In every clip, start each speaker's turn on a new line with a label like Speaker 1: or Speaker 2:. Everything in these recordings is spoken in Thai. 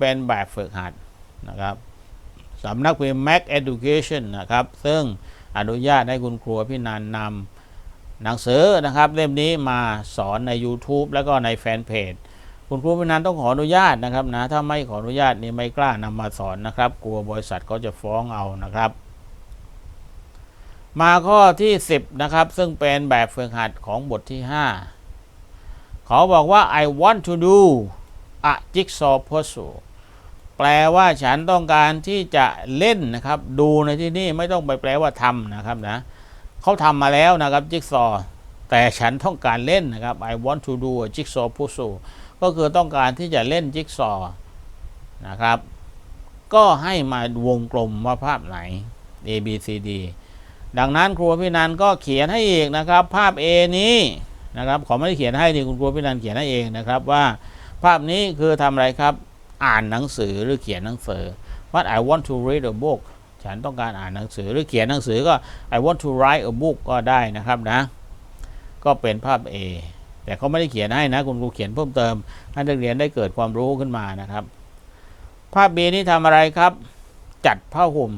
Speaker 1: เป็นแบบฝึกหัดนะครับสำนักพิมพ์ Mac Education นะครับ ซึ่งอนุญาตให้คุณครูพี่นันนำหนังสือนะครับ เล่มนี้มาสอนใน YouTube แล้วก็ในแฟนเพจคุณครูพี่นันต้องขออนุญาตนะครับนะถ้าไม่ขออนุญาตนี่ไม่กล้านำมาสอนนะครับ กลัวบริษัทเขาจะฟ้องเอานะครับ มาข้อที่ 10 นะครับ ซึ่งเป็นแบบฝึกหัดของบทที่ 5 เขาบอกว่า I want to do a jigsaw puzzle แปลว่าฉันต้องการที่จะเล่นนะครับ ดูในที่นี่ไม่ต้องไปแปลว่าทำนะครับนะเขาทำมาแล้วนะครับจิ๊กซอว์แต่ฉันต้องการเล่นนะครับ I want to do a jigsaw puzzle ก็คือต้องการที่จะเล่นจิ๊กซอว์นะครับ ก็ให้มาวงกลมว่าภาพไหน A B C D ดังนั้นครูพี่นันก็เขียนให้อีกนะครับ ภาพ A นี้นะครับขอไม่ได้เขียนให้นี่คุณครูพี่นันเขียนให้เองนะครับว่าภาพนี้คือทำอะไรครับ อ่านหนังสือหรือเขียนหนังสือ What I want to read a book ฉันต้องการอ่านหนังสือหรือเขียนหนังสือก็ I want to write a book ก็ได้นะครับนะ ก็เป็นภาพ A แต่เขาไม่ได้เขียนให้นะคุณครูเขียนเพิ่มเติมให้นักเรียนได้เกิดความรู้ขึ้นมานะครับ ภาพ B นี้ทำอะไรครับ จัดผ้าห่ม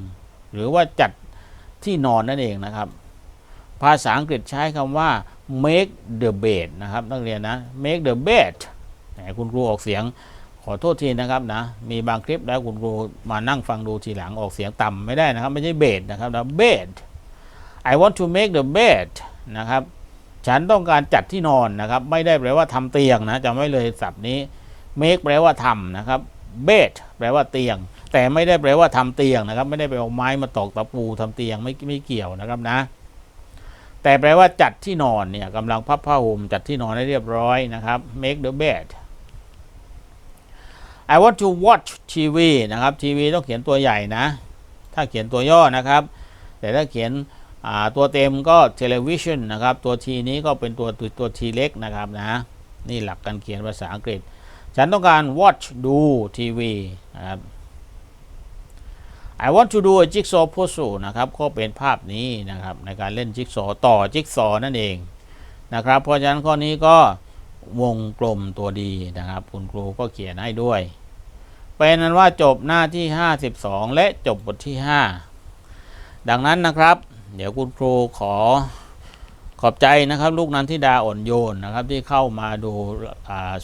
Speaker 1: หรือว่าจัดที่นอนนั่นเองนะครับ ภาษาอังกฤษใช้คำว่า make the bed นะครับนักเรียนนะ make the bed คุณครูออกเสียง ขอโทษทีนะครับนะมีบางคลิปแล้วคุณครูมานั่งฟังดูทีหลังออกเสียงต่ำไม่ได้นะครับ ไม่ใช่เบดนะครับนะ bed I want to make the bed นะครับ ฉันต้องการจัดที่นอนนะครับ ไม่ได้แปลว่าทำเตียงนะจำไว้เลยศัพท์นี้ make แปลว่าทำนะครับ bed แปลว่าเตียง แต่ไม่ได้แปลว่าทำเตียงนะครับ ไม่ได้ไปเอาไม้มาตอกตะปูทำเตียงไม่ไม่เกี่ยวนะครับนะ แต่แปลว่าจัดที่นอนเนี่ยกำลังพับผ้าห่มจัดที่นอนให้เรียบร้อยนะครับ make the bed I want to watch TV นะครับทีวีต้องเขียนตัวใหญ่นะ ถ้าเขียนตัวย่อนะครับ แต่ถ้าเขียนตัวเต็มก็ television นะครับ ตัวทีนี้ก็เป็นตัวตัวทีเล็กนะครับนะ นี่หลักการเขียนภาษาอังกฤษ ฉันต้องการ watch ดูทีวีนะครับ I want to do a jigsaw puzzle นะครับ ก็เป็นภาพนี้นะครับ ในการเล่นจิ๊กซอต่อจิ๊กซอนั่นเองนะครับ เพราะฉะนั้นข้อนี้ก็วงกลมตัวดีนะครับ คุณครูก็เขียนให้ด้วย เป็นนั้นว่าจบหน้าที่ 52 และจบบทที่ 5 ดังนั้นนะครับ เดี๋ยวคุณครูขอขอบใจนะครับ ลูกนันทิดาอ่อนโยนนะครับ ที่เข้ามาดู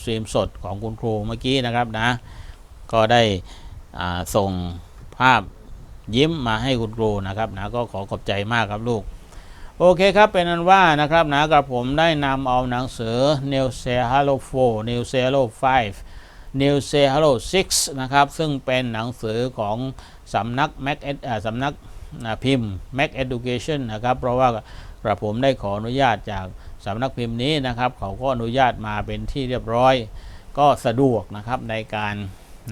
Speaker 1: สตรีมสดของคุณครูเมื่อกี้นะครับนะ ก็ได้ส่งภาพยิ้มมาให้คุณครูนะครับนะก็ขอขอบใจมากครับลูก โอเคครับเป็นนั้นว่านะครับนะกับผมได้นำเอาหนังสือ New s e l l o 4 New s e l l o 5 New Say Hello 6 นะครับ ซึ่งเป็นหนังสือของสำนัก Mac สำนักพิมพ์ Mac Education นะครับ เพราะว่ากระผมได้ขออนุญาตจากสำนักพิมพ์นี้นะครับ เขาก็อนุญาตมาเป็นที่เรียบร้อย ก็สะดวกนะครับในการ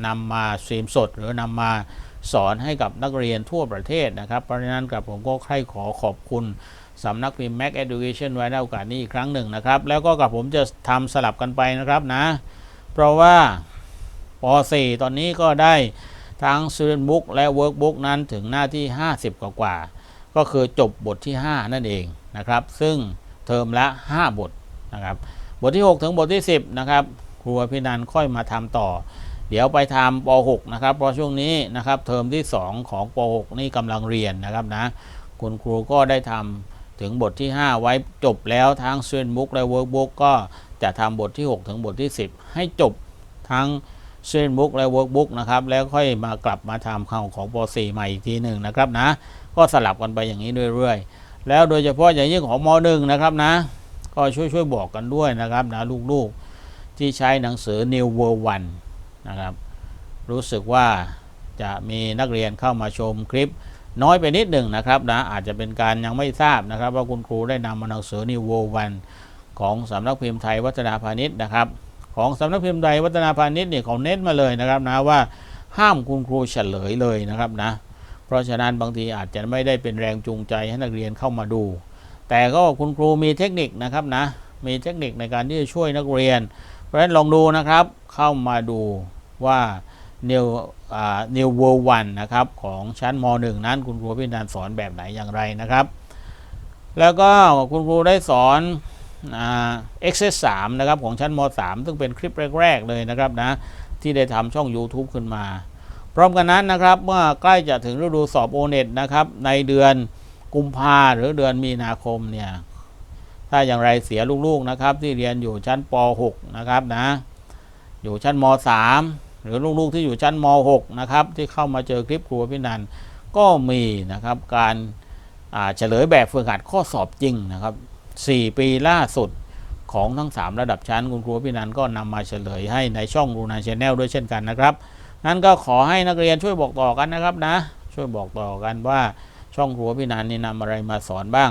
Speaker 1: นำมาสตรีมสด หรือนำมาสอนให้กับนักเรียนทั่วประเทศนะครับ เพราะฉะนั้นกับผมก็ใคร่ขอขอบคุณสำนักพิมพ์ Mac Education ไว้ในโอกาสนี้อีกครั้งหนึ่งนะครับ แล้วก็กับผมจะทำสลับกันไปนะครับนะ เพราะว่าป .4 ตอนนี้ก็ได้ทั้ง Student Book และ Workbook นั้นถึงหน้าที่ 50 กว่ากว่า ก็คือจบบทที่ 5 นั่นเองนะครับ ซึ่งเทอมละ 5 บทนะครับ บทที่ 6 ถึงบทที่ 10 นะครับครูพินันค่อยมาทำต่อ เดี๋ยวไปทำป .6 นะครับ เพราะช่วงนี้นะครับเทอมที่ 2 ของป .6 นี่กำลังเรียนนะครับนะ คุณครูก็ได้ทำถึงบทที่ 5 ไว้จบแล้วทั้ง Student Book และ Workbook ก็ จะทำบทที่ 6 ถึงบทที่ 10 ให้จบทั้ง Student Book และ Workbook นะครับ แล้วค่อยมากลับมาทำข่าวของป .4 ใหม่อีกทีหนึ่งนะครับนะ ก็สลับกันไปอย่างนี้เรื่อยๆ แล้วโดยเฉพาะอย่างยิ่งของม .1 นะครับนะ ก็ช่วยช่วยบอกกันด้วยนะครับนะลูกๆที่ใช้หนังสือ New World One นะครับ รู้สึกว่าจะมีนักเรียนเข้ามาชมคลิปน้อยไปนิดหนึ่งนะครับนะอาจจะเป็นการยังไม่ทราบนะครับ ว่าคุณครูได้นำมาหนังสือ New World One ของสำนักพิมพ์ไทยวัฒนาพาณิชย์นะครับ ของสำนักพิมพ์ไทยวัฒนาพาณิชย์เนี่ยเขาเน้นมาเลยนะครับนะว่าห้ามคุณครูเฉลยเลยนะครับนะเพราะฉะนั้นบางทีอาจจะไม่ได้เป็นแรงจูงใจให้นักเรียนเข้ามาดู แต่ก็คุณครูมีเทคนิคนะครับนะมีเทคนิคในการที่จะช่วยนักเรียน เพราะฉะนั้นลองดูนะครับเข้ามาดูว่า New New World One นะครับของชั้นม .1 นั้นคุณครูพินันสอนแบบไหนอย่างไรนะครับ แล้วก็คุณครูได้สอน exercise 3นะครับของชั้นม .3 ซึ่งเป็นคลิปแรก ๆ เลยนะครับนะที่ได้ทำช่อง YouTube ขึ้นมา พร้อมกันนั้นนะครับเมื่อใกล้จะถึงฤดูสอบโอเน็ตนะครับในเดือนกุมภาหรือเดือนมีนาคมเนี่ยถ้าอย่างไรเสียลูกๆนะครับที่เรียนอยู่ชั้นป .6 นะครับนะอยู่ชั้นม .3 หรือลูกๆที่อยู่ชั้นม .6 นะครับที่เข้ามาเจอคลิปครูพี่นันก็มีนะครับการเฉลยแบบฝึกหัดข้อสอบจริงนะครับ 4 ปีล่าสุดของทั้ง 3 ระดับชั้น คุณครูพี่นันก็นำมาเฉลยให้ในช่องรูนาชแนลด้วยเช่นกันนะครับ นั้นก็ขอให้นักเรียนช่วยบอกต่อกันนะครับนะ ช่วยบอกต่อกันว่าช่องครัวพี่นันนี่นำอะไรมาสอนบ้าง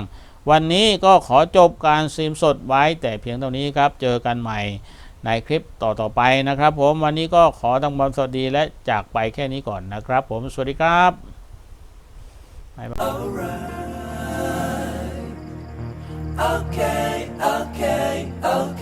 Speaker 1: วันนี้ก็ขอจบการซีมสดไว้แต่เพียงเท่านี้ครับ เจอกันใหม่ในคลิปต่อๆไปนะครับ ผมวันนี้ก็ขอทำความสวัสดีและจากไปแค่นี้ก่อนนะครับ ผมสวัสดีครับบ๊า okay, okay,
Speaker 2: okay.